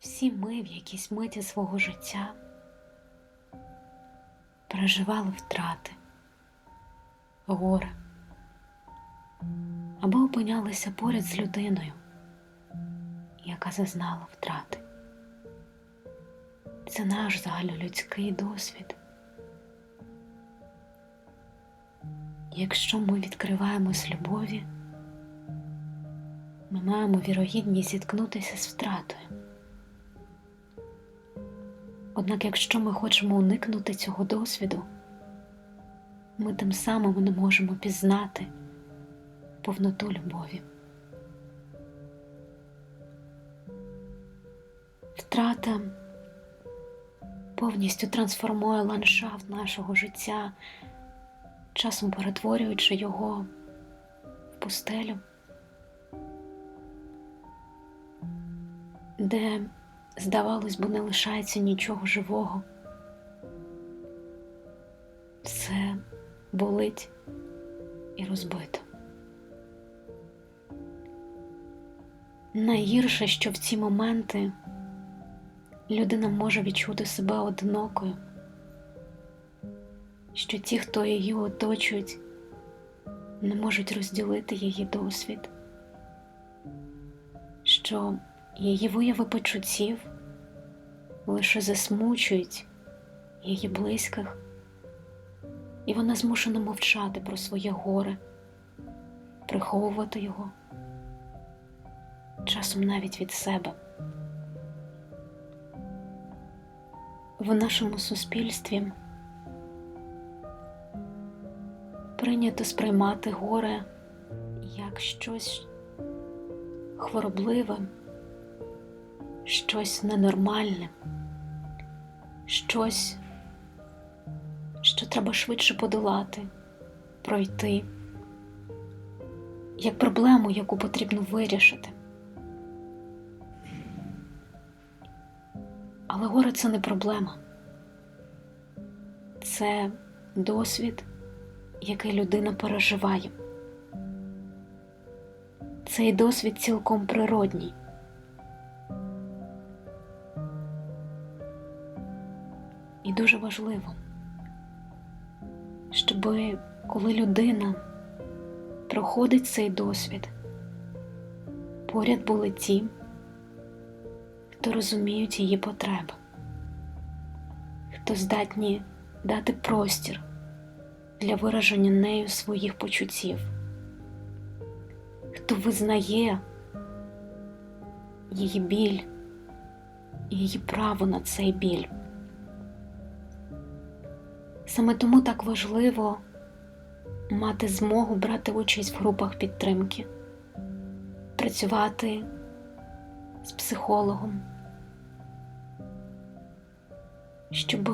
Всі ми в якійсь миті свого життя переживали втрати, горе або опинялися поряд з людиною, яка зазнала втрати. Це наш загальнолюдський досвід. Якщо ми відкриваємось любові, ми маємо вірогідність зіткнутися з втратою. Однак, якщо ми хочемо уникнути цього досвіду, ми тим самим не можемо пізнати повноту любові. Втрата повністю трансформує ландшафт нашого життя, часом перетворюючи його в пустелю, де, здавалось би, не лишається нічого живого. Все болить і розбито. Найгірше, що в ці моменти людина може відчути себе одинокою, що ті, хто її оточують, не можуть розділити її досвід, що її вияви почуттів лише засмучують її близьких, і вона змушена мовчати про своє горе, приховувати його, часом навіть від себе. В нашому суспільстві прийнято сприймати горе як щось хворобливе, щось ненормальне, щось, що треба швидше подолати, пройти, як проблему, яку потрібно вирішити. Але горе це не проблема, це досвід, який людина переживає. Цей досвід цілком природній. Дуже важливо, щоб коли людина проходить цей досвід, поряд були ті, хто розуміють її потреби, хто здатні дати простір для вираження нею своїх почуттів, хто визнає її біль її право на цей біль. Саме тому так важливо мати змогу брати участь в групах підтримки, працювати з психологом, щоб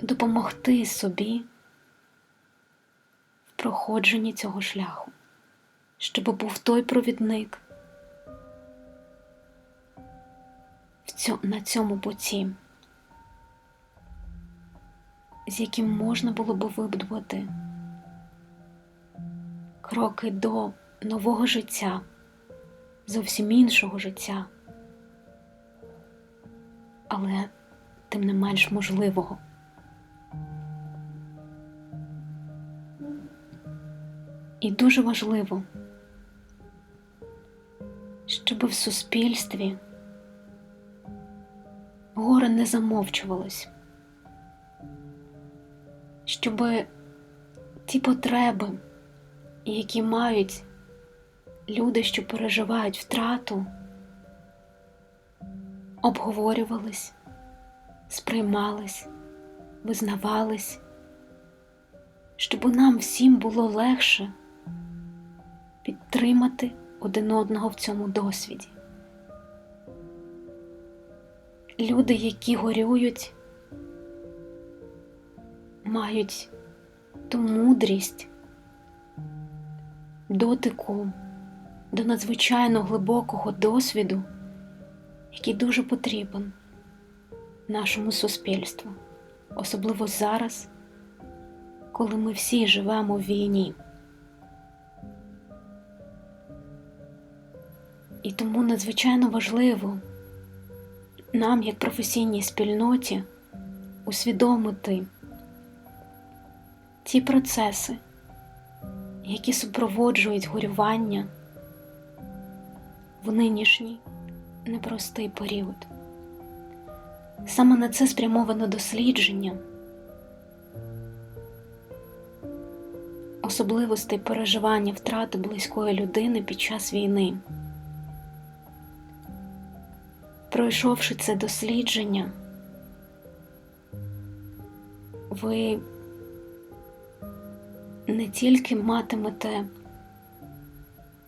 допомогти собі в проходженні цього шляху, щоб був той провідник на цьому путі, з яким можна було би вибудувати кроки до нового життя зовсім іншого життя, але тим не менш можливого. І дуже важливо, щоб в суспільстві горе не замовчувалось, щоб ті потреби, які мають люди, що переживають втрату, обговорювались, сприймались, визнавались, щоб нам всім було легше підтримати один одного в цьому досвіді. Люди, які горюють, мають ту мудрість дотику до надзвичайно глибокого досвіду, який дуже потрібен нашому суспільству, особливо зараз, коли ми всі живемо в війні. І тому надзвичайно важливо нам, як професійній спільноті, усвідомити ті процеси, які супроводжують горювання в нинішній непростий період. Саме на це спрямовано дослідження особливостей переживання втрати близької людини під час війни. Пройшовши це дослідження, ви не тільки матимете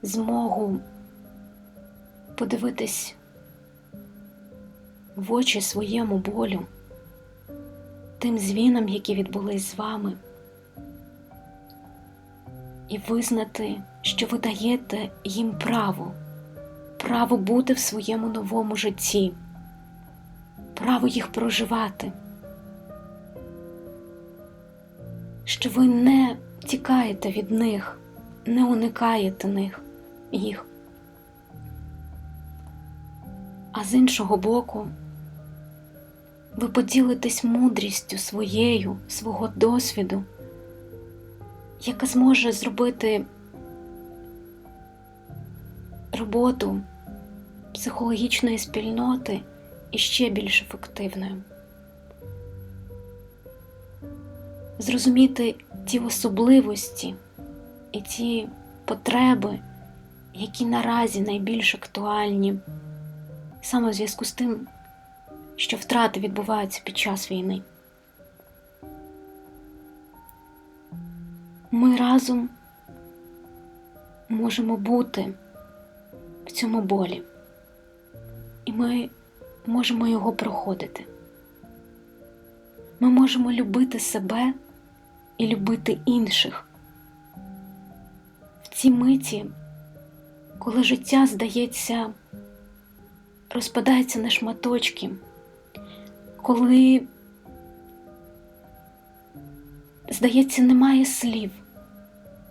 змогу подивитись в очі своєму болю, тим звінам, які відбулись з вами, і визнати, що ви даєте їм право, право бути в своєму новому житті, право їх проживати, що ви не тікаєте від них, не уникаєте них, їх. А з іншого боку, ви поділитесь мудрістю своєю, свого досвіду, яка зможе зробити роботу психологічної спільноти іще більш ефективною. Зрозуміти ті особливості і ті потреби, які наразі найбільш актуальні саме в зв'язку з тим, що втрати відбуваються під час війни. Ми разом можемо бути в цьому болі, і ми можемо його проходити. Ми можемо любити себе і любити інших. В цій миті, коли життя здається розпадається на шматочки, коли, здається, немає слів,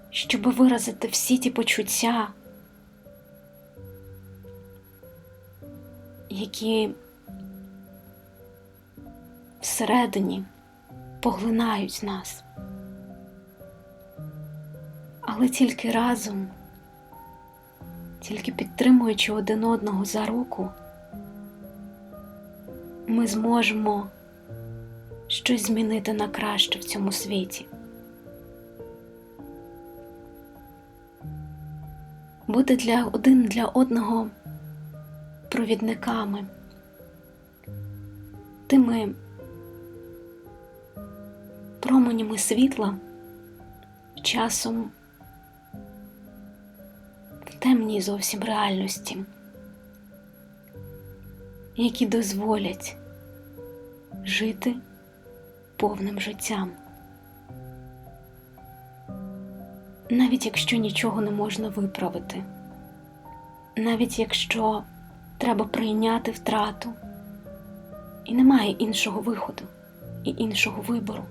щоб виразити всі ті почуття, які всередині поглинають нас. Але тільки разом, тільки підтримуючи один одного за руку, ми зможемо щось змінити на краще в цьому світі. Бути для один для одного провідниками, тими променями світла часом темній зовсім реальності, які дозволять жити повним життям. Навіть якщо нічого не можна виправити, навіть якщо треба прийняти втрату, і немає іншого виходу і іншого вибору.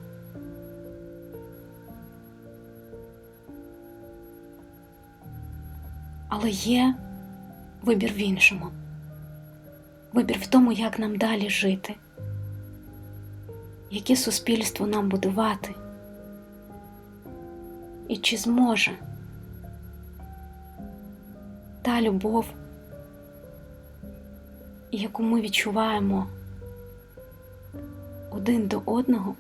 Але є вибір в іншому, вибір в тому, як нам далі жити. Яке суспільство нам будувати, і чи зможе та любов, яку ми відчуваємо один до одного,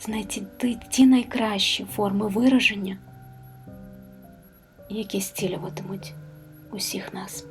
знайти ті найкращі форми вираження, які зцілюватимуть усіх нас.